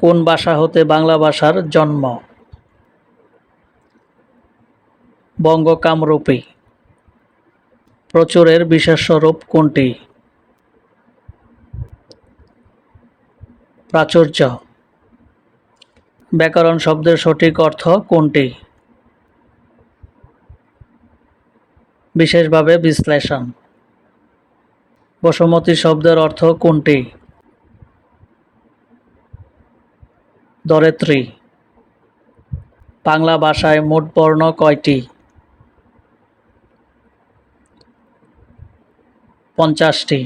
কোন ভাষা হতে বাংলা ভাষার জন্ম? বঙ্গকামরূপী। প্রচুরের বিশেষ্য রূপ কোনটি? প্রাচুর্য। ব্যাকরণ শব্দের সঠিক অর্থ কোনটি? বিশেষভাবে বিশ্লেষণ। বসুমতী শব্দের অর্থ কোনটি? দরেত্রী বাংলা ভাষায় মোট বর্ণ কয়টি? পঞ্চাশটি।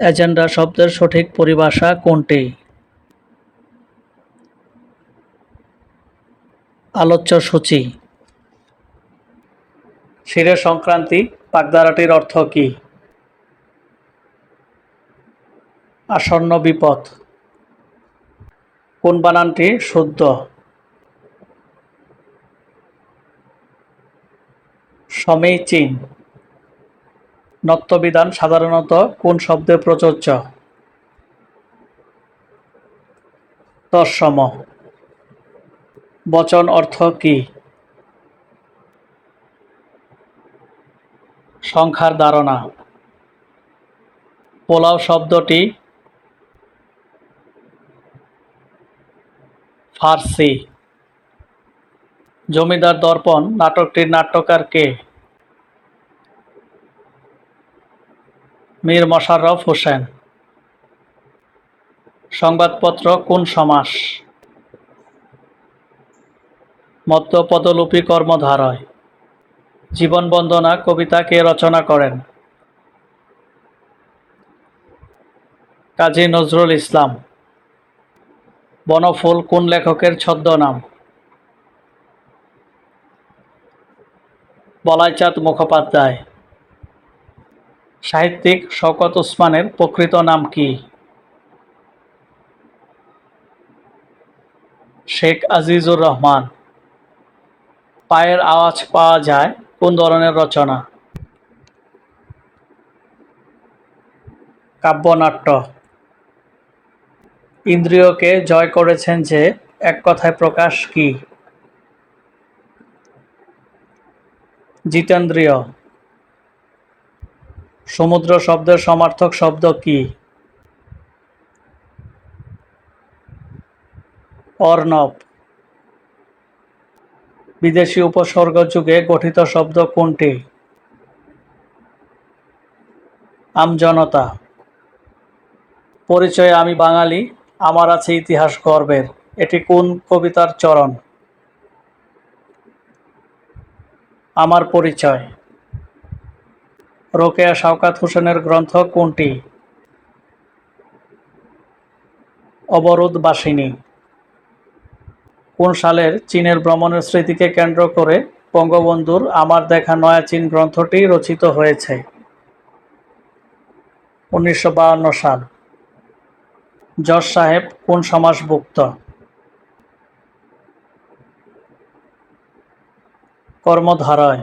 এজেন্ডা শব্দের সঠিক পরিভাষা কোনটি? আলোচ্য সূচি। শিরে সংক্রান্তি বাগধারাটির অর্থ কী? আসন্ন বিপদ। কোন বানানটি শুদ্ধ? সমীচীন নত্যবিধান সাধারণত কোন শব্দে প্রযোজ্য? তৎসম। বচন অর্থ কি? সংখ্যার ধারণা। পোলাও শব্দটি ফার্সি। জমিদার দর্পণ, নাটকটির নাট্যকার কে? মীর মশাররফ হোসেন। সংবাদপত্র, কোন সমাস? মধ্য পদলোপী কর্মধারয়। জীবন বন্দনা, কবিতা কে রচনা করেন? কাজী নজরুল ইসলাম। বনফুল কোন লেখকের ছদ্মনাম? বলাইচাঁদ মুখোপাধ্যায়। সাহিত্যিক শওকত ওসমানের প্রকৃত নাম কি? শেখ আজিজুর রহমান। পায়ের আওয়াজ পাওয়া যায় কোন ধরনের রচনা? কাব্যনাট্য। ইন্দ্রিয়কে জয় করেছেন যে এক কথায় প্রকাশ কি? জিতেন্দ্রিয়। সমুদ্র শব্দের সমার্থক শব্দ কি? অর্ণব। বিদেশি উপসর্গ যুগে গঠিত শব্দ কোনটি? আমজনতা। পরিচয়ে আমি বাঙালি আমার আছে ইতিহাস গর্বের। এটি কোন কবিতার চরণ? আমার পরিচয়। রোকেয়া শাওকাত হোসেনের গ্রন্থ কোনটি? অবরোধ বাসিনী কোন সালের চীনের ভ্রমণের স্মৃতিকে কেন্দ্র করে বঙ্গবন্ধুর আমার দেখা নয়া চীন গ্রন্থটি রচিত হয়েছে? উনিশশো সাল। জজ সাহেব কোন সমাসভুক্ত কর্মধারয়।